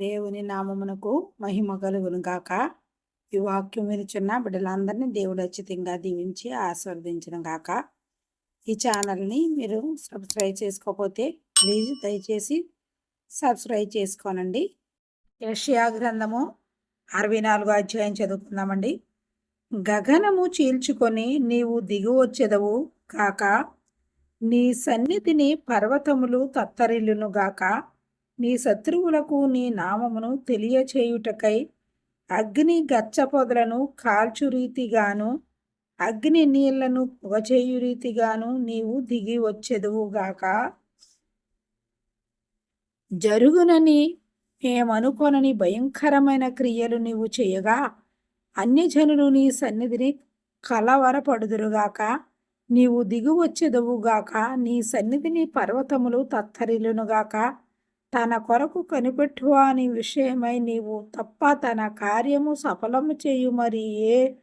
దేవుని నామమునకు మహిమ కలుగును గాక. ఈ వాక్యం వినిచున్న బిడ్డలందరినీ దేవుడు అచ్చితంగా దీవించి ఆస్వాదించడం గాక. ఈ ఛానల్ని మీరు సబ్స్క్రైబ్ చేసుకోకపోతే ప్లీజ్ దయచేసి సబ్స్క్రైబ్ చేసుకోనండి. యషయా గ్రంథము అరవై నాలుగో అధ్యాయం చదువుకుందామండి. గగనము చీల్చుకొని నీవు దిగువచ్చెదవు కాక నీ సన్నిధిని పర్వతములు తత్తరిల్లును గాక. నీ శత్రువులకు నీ నామమును తెలియచేయుటకై అగ్ని గచ్చ పొదలను కాల్చు రీతిగాను అగ్ని నీళ్ళను పొగచేయు రీతిగాను నీవు దిగి వచ్చెదువుగాక జరుగునని మేమనుకొనని భయంకరమైన క్రియలు నీవు చేయగా అన్యజనులు నీ సన్నిధిని కలవరపడుదురుగాక నీవు దిగువచ్చెదవుగాక నీ సన్నిధిని పర్వతములు తత్తరిలునుగాక తన కొరకు కనిపెట్టువాని విషయమై నీవు తప్ప తన కార్యము సఫలము చేయు మరి ఏ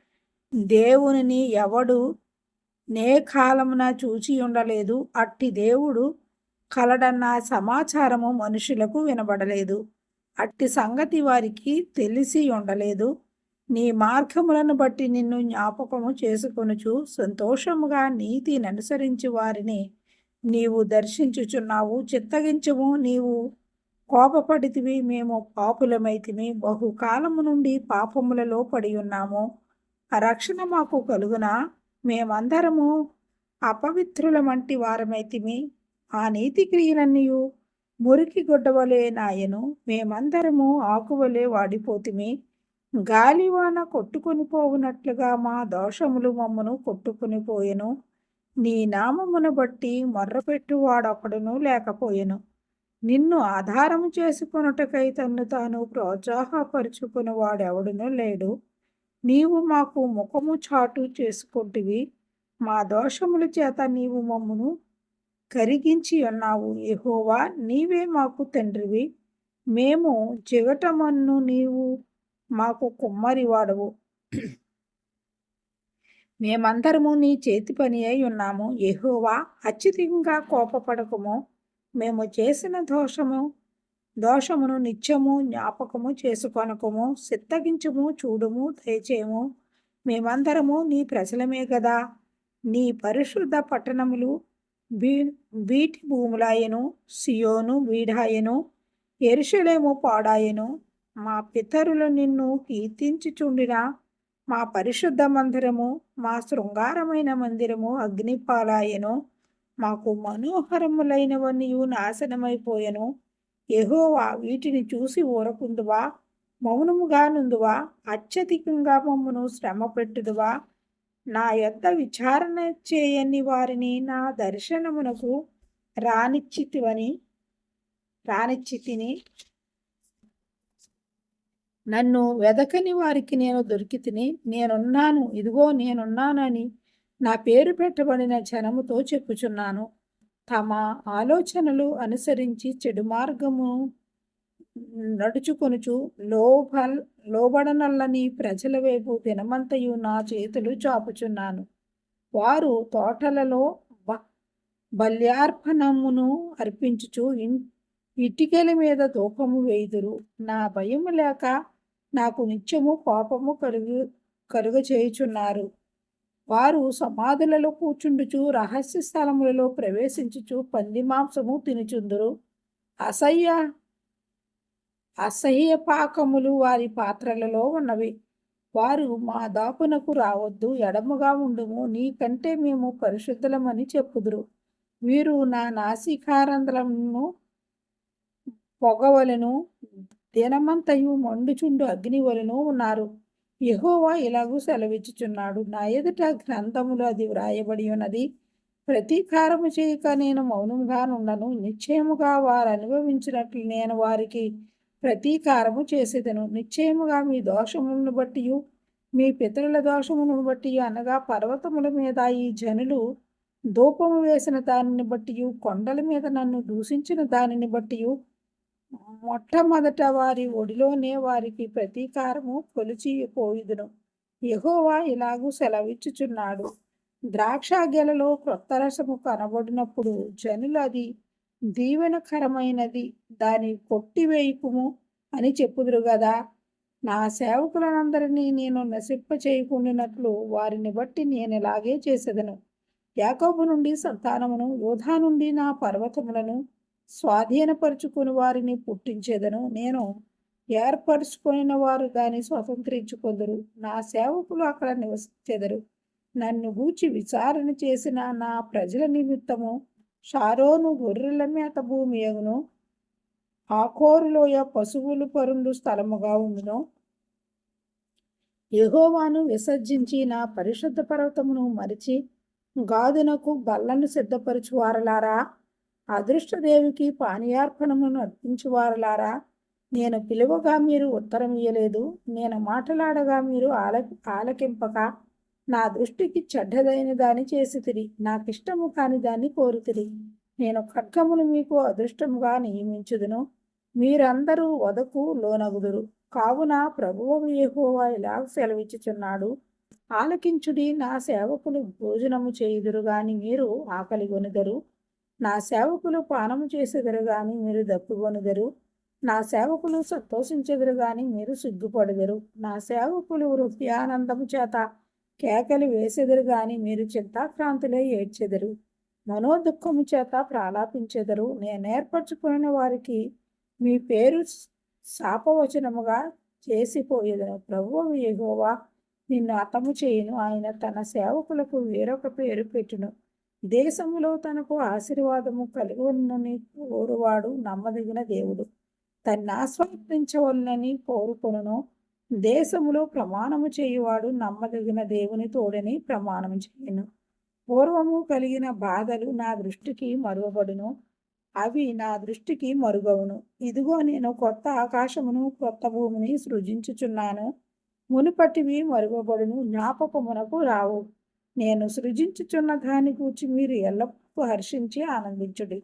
దేవునిని ఎవడు నే కాలమున చూచి ఉండలేదు. అట్టి దేవుడు కలడన్న సమాచారము మనుషులకు వినబడలేదు. అట్టి సంగతి వారికి తెలిసి ఉండలేదు. నీ మార్గములను బట్టి నిన్ను జ్ఞాపకము చేసుకొనుచు సంతోషముగా నీతిని అనుసరించి వారిని నీవు దర్శించుచున్నావు. చిత్తగించము నీవు కోపపడితివి మేము పాపులమైతిమి. బహుకాలము నుండి పాపములలో పడి ఉన్నాము. రక్షణ మాకు కలుగున? మేమందరము అపవిత్రులమంటి వారమైతిమి. ఆ నీతి క్రియలన్నీ మురికి గొడ్డవలే నాయను. మేమందరము ఆకువలే వాడిపోతిమి. గాలివాన కొట్టుకొని పోవునట్లుగా మా దోషములు మమ్మను కొట్టుకుని పోయెను. నీ నామమును బట్టి మొర్రపెట్టువాడొకడును లేకపోయెను. నిన్ను ఆధారము చేసుకొనుటకై తన్ను తాను ప్రోత్సాహపరుచుకుని వాడెవడునూ లేడు. నీవు మాకు ముఖము చాటు చేసుకుంటువి. మా దోషముల చేత నీవు మమ్మను కరిగించి ఉన్నావు. ఎహోవా నీవే మాకు తండ్రివి. మేము చెగటమన్ను నీవు మాకు కుమ్మరి వాడవు మేమందరము నీ చేతి పని అయి ఉన్నాము. ఎహోవా అత్యధికంగా కోపపడకము. మేము చేసిన దోషము దోషమును నిత్యము జ్ఞాపకము చేసుకొనకము సిత్తగించము చూడుము దయచేయము. మేమందరము నీ ప్రజలమే కదా నీ పరిశుద్ధ పట్టణములు బీ బీటి భూములాయను సియోను వీడాయను ఎరుషలేము పాడాయను. మా పితరులు నిన్ను కీర్తించుచుండిన మా పరిశుద్ధ మందిరము మా శృంగారమైన మందిరము అగ్నిపాలాయను. మాకు మనోహరములైనవన్నీ నాశనమైపోయెను. ఎహోవా వీటిని చూసి ఊరకుందువా మౌనముగా నుందువా అత్యధికంగా మమ్మను శ్రమ పెట్టుదువా నా యొద్ద విచారణ చేయని వారిని నా దర్శనమునకు రానిచ్చితివని రానిచ్చితిని నన్ను వెదకని వారికి నేను దొరికితిని. నేనున్నాను ఇదిగో నేనున్నానని నా పేరు పెట్టబడిన జనముతో చెప్పుచున్నాను. తమ ఆలోచనలు అనుసరించి చెడు మార్గము నడుచుకొనుచు లోభ లోబడనల్లని ప్రజల వైపు దినమంతయు నా చేతులు చాపుచున్నాను. వారు తోటలలో బ బల్యార్పణమును అర్పించుచు ఇటికెల మీద దూపము వేయుదురు. నా భయము లేక నాకు నిత్యము కోపము కలుగు కలుగ చేయుచున్నారు వారు సమాధులలో కూర్చుండుచు రహస్య స్థలములలో ప్రవేశించుచు పంది మాంసము తినుచుందురు. అసహ్య అసహ్య పాకములు వారి పాత్రలలో ఉన్నవి. వారు మా దాపునకు రావద్దు ఎడముగా ఉండుము నీకంటే మేము పరిశుద్ధులమని చెప్పుదురు. వీరు నా నాసికారంధ్రమును పొగవలను దినమంతయు మండుచుండు అగ్నివలను ఉన్నారు. యహోవా ఇలాగూ సెలవిచ్చుచున్నాడు. నా ఎదుట గ్రంథములు అది వ్రాయబడి ఉన్నది. ప్రతీకారము చేయక నేను మౌనంగా నుండను. నిశ్చయముగా వారు అనుభవించినట్లు నేను వారికి ప్రతీకారము చేసేదను. నిశ్చయముగా మీ దోషములను బట్టి మీ పితరుల దోషములను బట్టి అనగా పర్వతముల మీద ఈ జనులు ధూపము వేసిన దానిని బట్టి కొండల మీద నన్ను దూషించిన దానిని బట్టి మొట్టమొదట వారి ఒడిలోనే వారికి ప్రతీకారము కొలిచిపోయిదును యహోవా ఇలాగూ సెలవిచ్చుచున్నాడు. ద్రాక్ష గెలలో క్రొత్త రసము కనబడినప్పుడు జనులు అది దీవెనకరమైనది దాని కొట్టివేయుకుము అని చెప్పుదురు గదా. నా సేవకులనందరినీ నేను నశింప చేయకుండినట్లు వారిని బట్టి నేను ఇలాగే చేసేదను. యాకోబు నుండి సంతానమును యోధా నుండి నా పర్వతములను స్వాధీనపరుచుకుని వారిని పుట్టించేదను. నేను ఏర్పరుచుకుని వారు దాన్ని స్వతంత్రించుకొందరు. నా సేవకులు అక్కడ నివసించెదరు. నన్ను గూచి విచారణ చేసిన నా ప్రజల నిమిత్తము షారోను గొర్రెల మేత భూమి ఎగును. ఆకోరులోయ పశువులు పరుండు స్థలముగా ఉండును. యహోవాను విసర్జించి నా పరిశుద్ధ పర్వతమును మరిచి గాదునకు బల్లను సిద్ధపరచువారలారా? అదృష్టదేవికి పానీయార్పణమును అర్పించువారలారా నేను పిలువగా మీరు ఉత్తరం ఇయ్యలేదు నేను మాట్లాడగా మీరు ఆల ఆలకింపక నా దృష్టికి చెడ్డదైన దాన్ని చేసితిరి నాకిష్టము కాని దాన్ని కోరుతిరి నేను ఖడ్గమును మీకు అదృష్టముగా నియమించుదును మీరందరూ వదకు లోనగుదురు. కావున ప్రభువు ఏహోవా ఇలా సెలవిచ్చుచున్నాడు ఆలకించుడి నా సేవకులు భోజనము చేయుదురు గాని మీరు ఆకలి కొనుదరు నా సేవకులు పానము చేసెదరు గాని మీరు దప్పుకొనుదరు. నా సేవకులు సంతోషించెదరు గాని మీరు సిగ్గుపడెదరు. నా సేవకులు హృదయానందము చేత కేకలు వేసెదరు గాని మీరు చింతాక్రాంతులే ఏడ్చెదరు. మనోదుఖము చేత ప్రాలాపించెదరు. నేనేర్పరచుకున్న వారికి మీ పేరు శాపవచనముగా చేసిపోయేదను. ప్రభువు యెహోవా నిన్ను అతము చేయను. ఆయన తన సేవకులకు వేరొక పేరు పెట్టును. దేశములో తనకు ఆశీర్వాదము కలిగి ఉన్నని కోరువాడు నమ్మదగిన దేవుడు. తన్ని ఆస్వాదించవలనని కోరుకొనును. దేశములో ప్రమాణము చేయువాడు నమ్మదగిన దేవుని తోడని ప్రమాణం చేయను. పూర్వము కలిగిన బాధలు నా దృష్టికి మరువబడును. అవి నా దృష్టికి మరుగవును. ఇదిగో నేను కొత్త ఆకాశమును కొత్త భూమిని సృజించుచున్నాను. మునుపటివి మరువబడును. జ్ఞాపకమునకు రావు. నేను సృజించుచున్న దాని గూర్చి మీరు ఎల్లప్పుడూ హర్షించి ఆనందించుడి.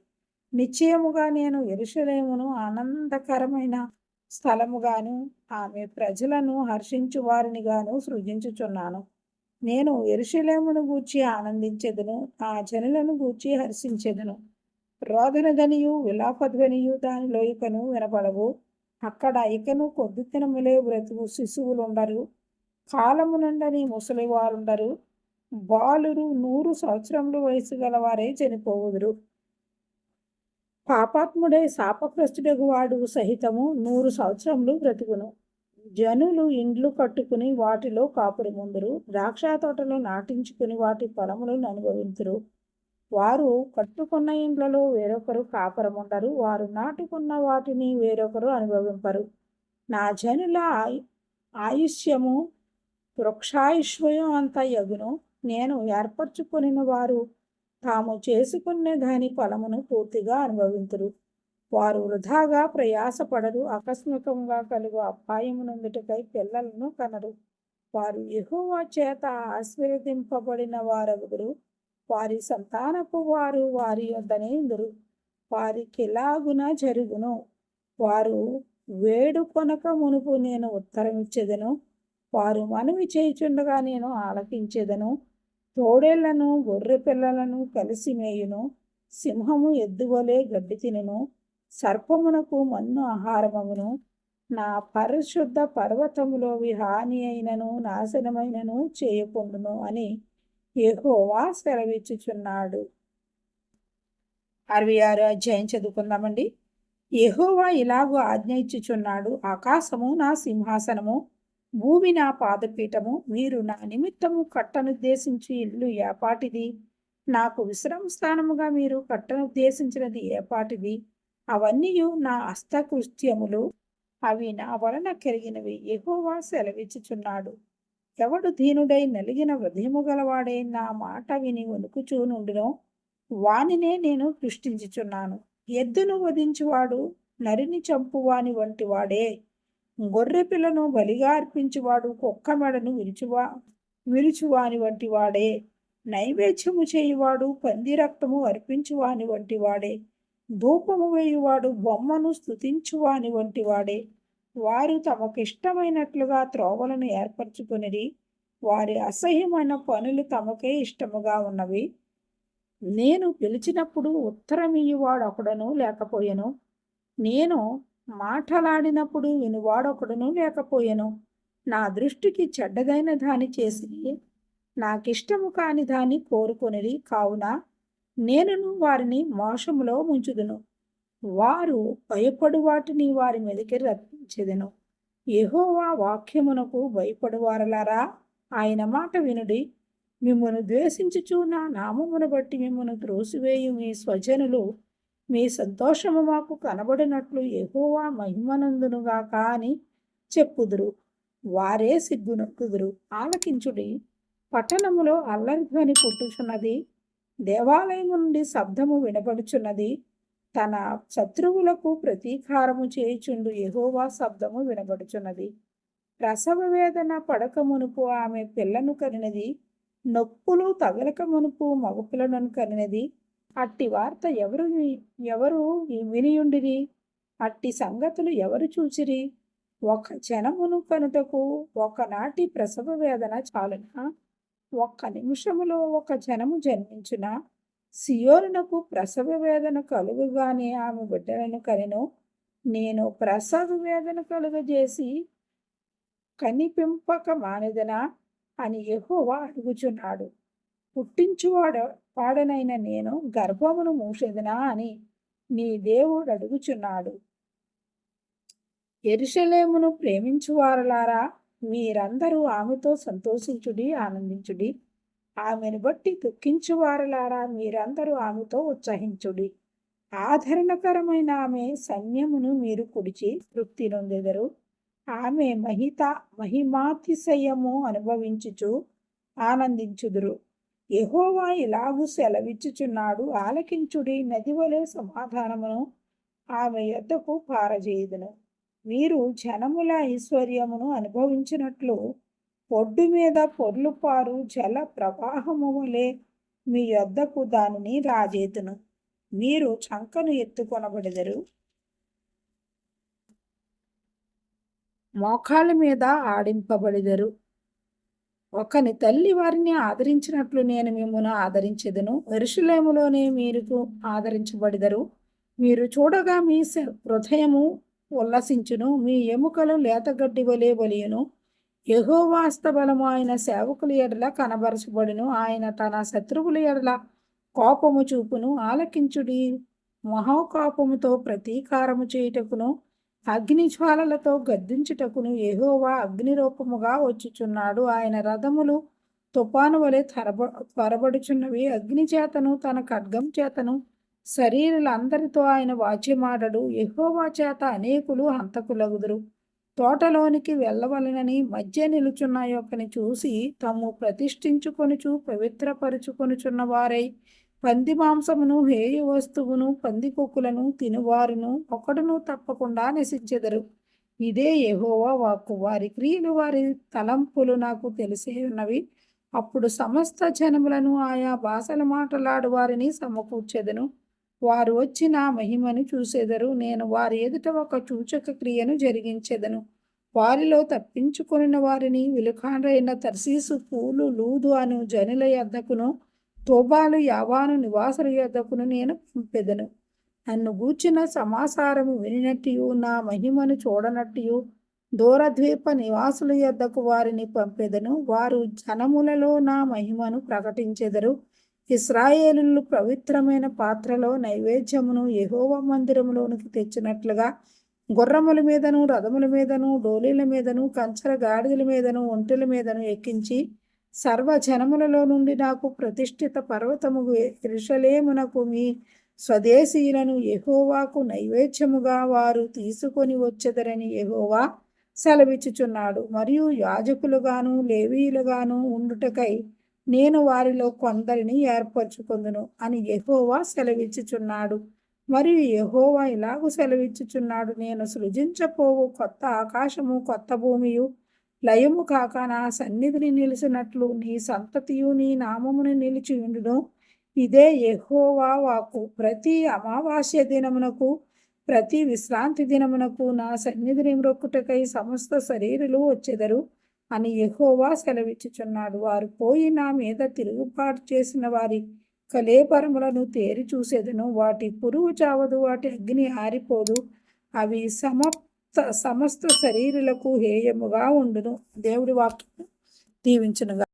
నిశ్చయముగా నేను ఎరుషలేమును ఆనందకరమైన స్థలముగాను ఆమె ప్రజలను హర్షించు వారినిగాను సృజించుచున్నాను. నేను ఎరుషలేమును గూర్చి ఆనందించెదను ఆ జనులను గూర్చి హర్షించెదను. రోదనధనియు విలాపధ్వనియు దానిలో ఇకను వినపడవు అక్కడ ఇకను కొద్ది దినములే బ్రతుకు శిశువులుండరు. కాలమునండని ముసలివారుండరు. బాలురు నూరు సంవత్సరములు వయసు గలవారే చనిపోవుదురు. పాపాత్ముడై శాపగ్రస్తుడగువాడు సహితము నూరు సంవత్సరములు బ్రతుకును. జనులు ఇండ్లు కట్టుకుని వాటిలో కాపురి ముందురు ద్రాక్ష తోటలో నాటించుకుని వాటి ఫలములను అనుభవింతురు. వారు కట్టుకున్న ఇండ్లలో వేరొకరు కాపురముండరు. వారు నాటుకున్న వాటిని వేరొకరు అనుభవింపరు. నా జనుల ఆయుష్యము వృక్షాయుష్యం అంత యగును నేను ఏర్పరచుకొనిన వారు తాము చేసుకునే దాని ఫలమును పూర్తిగా అనుభవింతురు. వారు వృధాగా ప్రయాసపడరు ఆకస్మికంగా కలుగు అపాయమునందుటకై పిల్లలను కనరు. వారు ఎహోవా చేత ఆశీర్వదింపబడిన వారగురు వారి సంతానపు వారు వారి యొద్దనే ఇందురు వారికి ఎలాగున జరుగును. వారు వేడుకొనక మునుపు నేను ఉత్తరం ఇచ్చేదను వారు మనవి చేయుచుండగా నేను ఆలకించేదను. తోడేళ్ళను గొర్రె పిల్లలను కలిసి మేయును సింహము ఎద్దువలే గడ్డి తినును సర్పమునకు మన్ను ఆహారమగును నా పరిశుద్ధ పర్వతములో విహాని అయినను నాశనమైనను చేయకుండును అని యెహోవా సెలవిచ్చుచున్నాడు. అరవై ఆరు అధ్యాయం చదువుకుందామండి. ఎహోవా ఇలాగూ ఆజ్ఞ ఇచ్చుచున్నాడు. ఆకాశము నా సింహాసనము భూమి నా పాదపీఠము మీరు నా నిమిత్తము కట్టనుద్దేశించి ఇల్లు ఏపాటిది? నాకు విశ్రమ స్థానముగా మీరు కట్టనుద్దేశించినది ఏపాటిది? అవన్నీ నా హస్తకృత్యములు అవి నా వలన కలిగినవి. ఎహోవా సెలవిచ్చుచున్నాడు. ఎవడు దీనుడై నలిగిన హృదయము గలవాడే నా మాట విని వణుకుచూ నుండినో వానినే నేను సృష్టించుచున్నాను. ఎద్దును వధించువాడు నరిని చంపువాని వంటి వాడే గొర్రె పిల్లను బలిగా అర్పించువాడు కుక్క మెడను విరుచువా విరుచువాని వంటి వాడే. నైవేద్యము చేయువాడు పంది రక్తము అర్పించువాని వంటి వాడే. ధూపము వేయువాడు బొమ్మను స్తుతించువాని వంటి వాడే. వారు తమకిష్టమైనట్లుగా త్రోవలను ఏర్పరచుకుని వారి అసహ్యమైన పనులు తమకే ఇష్టముగా ఉన్నవి. నేను పిలిచినప్పుడు ఉత్తరం ఇయ్యువాడు ఒకడను లేకపోయెను. నేను మాటలాడినప్పుడు వినువాడొకడును లేకపోయెను. నా దృష్టికి చెడ్డదైన దాని చేసి నాకిష్టము కాని దాన్ని కోరుకొనిరి కావున? నేనును వారిని మోసములో ముంచుదును. వారు భయపడు వాటిని వారి మీదకి రప్పించెదను. యహోవా వాక్యమునకు భయపడువారలారా? ఆయన మాట వినుడి. మిమ్మను ద్వేషించుచు నా నామమును బట్టి మిమ్మను త్రోసివేయు మీ స్వజనులు మీ సంతోషము మాకు కనబడినట్లు ఎహోవా మహిమనందునుగాక అని చెప్పుదురు. వారే సిగ్గునొక్కుదురు. ఆలకించుడి. పట్టణములో అల్లరిధ్వని పుట్టుచున్నది. దేవాలయం నుండి శబ్దము వినబడుచున్నది. తన శత్రువులకు ప్రతీకారము చేయుచుండు ఎహోవా శబ్దము వినబడుచున్నది. ప్రసవ వేదన పడక మునుపు ఆమె పిల్లను కనినది. నొప్పులు తగలక మునుపు మగపిల్లను కనినది. అట్టి వార్త ఎవరు ఎవరు వినియుండిరి? అట్టి సంగతులు ఎవరు చూచిరి? ఒక జనమును కనుటకు ఒకనాటి ప్రసవ వేదన చాలున? ఒక్క నిమిషములో ఒక జనము జన్మించున? సియోనునకు ప్రసవ వేదన కలుగుగానే ఆమె బిడ్డలను కనెను. నేను ప్రసవ వేదన కలుగజేసి కనిపింపక మానెదనా అని ఎహోవా అడుగుచున్నాడు. పుట్టించువాడ పాడనైన నేను గర్భమును మూసేదినా అని నీ దేవుడు అడుగుచున్నాడు. ఎరుషలేమును ప్రేమించువారలారా మీరందరూ ఆమెతో సంతోషించుడి ఆనందించుడి. ఆమెను బట్టి దుఃఖించువారలారా మీరందరూ ఆమెతో ఉత్సహించుడి. ఆదరణకరమైన ఆమె సైన్యమును మీరు కుడిచి తృప్తి నొందెదరు. ఆమె మహిత మహిమాతిశయము అనుభవించుచు ఆనందించుదురు. యహోవా ఇలాగు సెలవిచ్చుచున్నాడు. ఆలకించుడి నది వలె సమాధానమును ఆమె యొద్దకు పారజేయుదును. మీరు జనముల ఐశ్వర్యమును అనుభవించినట్లు ఒడ్డు మీద పొర్లుపారు జల ప్రవాహము వలె మీ యొద్దకు దానిని రాజేతును మీరు చంకను ఎత్తుకొనబడెదరు. మోకాళ్ళ మీద ఆడింపబడిదరు. ఒకని తల్లి వారిని ఆదరించినట్లు నేను మిమ్మల్ని ఆదరించెదను. ఎరుషులేములోనే మీరు ఆదరించబడిదరు. మీరు చూడగా మీ స- హృదయము ఉల్లసించును. మీ ఎముకలు లేతగడ్డి వలె బలియును యహోవాస్తబలము ఆయన సేవకుల ఎడల కనబరచబడును. ఆయన తన శత్రువుల ఎడల కోపము చూపును. ఆలకించుడి మహోకోపముతో ప్రతీకారము చేయుటకును అగ్ని జ్వాలలతో గద్దించుటకును ఏహోవా అగ్ని రూపముగా వచ్చుచున్నాడు. ఆయన రథములు తుపాను వలె తరబ త్వరబడుచున్నవి. అగ్ని చేతను తన ఖడ్గం చేతను శరీరులందరితో ఆయన వాచ్యమాడడు. ఎహోవా చేత అనేకులు హంతకులగుదురు. తోటలోనికి వెళ్ళవలనని మధ్య నిలుచున్న యొక్కని చూసి తాము ప్రతిష్ఠించుకొనుచు పవిత్రపరుచుకొనుచున్న వారై పంది మాంసమును హేయ వస్తువును పంది కుక్కులను తినువారును ఒకడును తప్పకుండా నశించెదరు. ఇదే యెహోవా వాక్కు. వారి క్రియలు వారి తలంపులు నాకు తెలిసే ఉన్నవి. అప్పుడు సమస్త జనములను ఆయా భాషలు మాటలాడు వారిని సమకూర్చెదను. వారు వచ్చి నా మహిమను చూసేదరు. నేను వారి ఎదుట ఒక సూచక క్రియను జరిగించెదను. వారిలో తప్పించుకుని వారిని విలుకాండ్రైన తర్సీసు పూలు లూదు అను జనుల ఎద్దకును తోబాలు యావాను నివాసుల యొద్దకును నేను పంపెదను. నన్ను గూర్చిన సమాచారము వినినట్టియు నా మహిమను చూడనట్టియు దూరద్వీప నివాసుల యొద్దకు వారిని పంపెదను. వారు జనములలో నా మహిమను ప్రకటించెదరు. ఇస్రాయేలు పవిత్రమైన పాత్రలో నైవేద్యమును యహోవ మందిరములోనికి తెచ్చినట్లుగా గుర్రముల మీదను రథముల మీదను డోలీల మీదను కంచర గాడిదల మీదను ఒంటెల మీదను ఎక్కించి సర్వజనములలో నుండి నాకు ప్రతిష్ఠిత పర్వతము ఎరుషలేమునకు మీ స్వదేశీయులను ఎహోవాకు నైవేద్యముగా వారు తీసుకొని వచ్చెదరని ఎహోవా సెలవిచ్చుచున్నాడు. మరియు యాజకులుగాను లేవీయులుగాను ఉండుటకై నేను వారిలో కొందరిని ఏర్పరచుకుందును అని ఎహోవా సెలవిచ్చుచున్నాడు. మరియు ఎహోవా ఇలాగూ సెలవిచ్చుచున్నాడు. నేను సృజించపోవు కొత్త ఆకాశము కొత్త భూమియు లయము కాక నా సన్నిధిని నిలిచినట్లు నీ సంతతియు నీ నామమును నిలిచి ఉండును. ఇదే ఎహోవా వాకు ప్రతి అమావాస్య దినమునకు ప్రతి విశ్రాంతి దినమునకు నా సన్నిధిని మ్రొక్కుటకై సమస్త శరీరులు వచ్చెదరు అని ఎహోవా సెలవిచ్చుచున్నాడు. వారు పోయి నా మీద తిరుగుబాటు చేసిన వారి కలేపరములను తేరి చూసేదను. వాటి పురుగు చావదు వాటి అగ్ని ఆరిపోదు. అవి సమ సమస్త శరీరులకు హేయముగా ఉండును. దేవుడి వాక్యం దీవించునుగా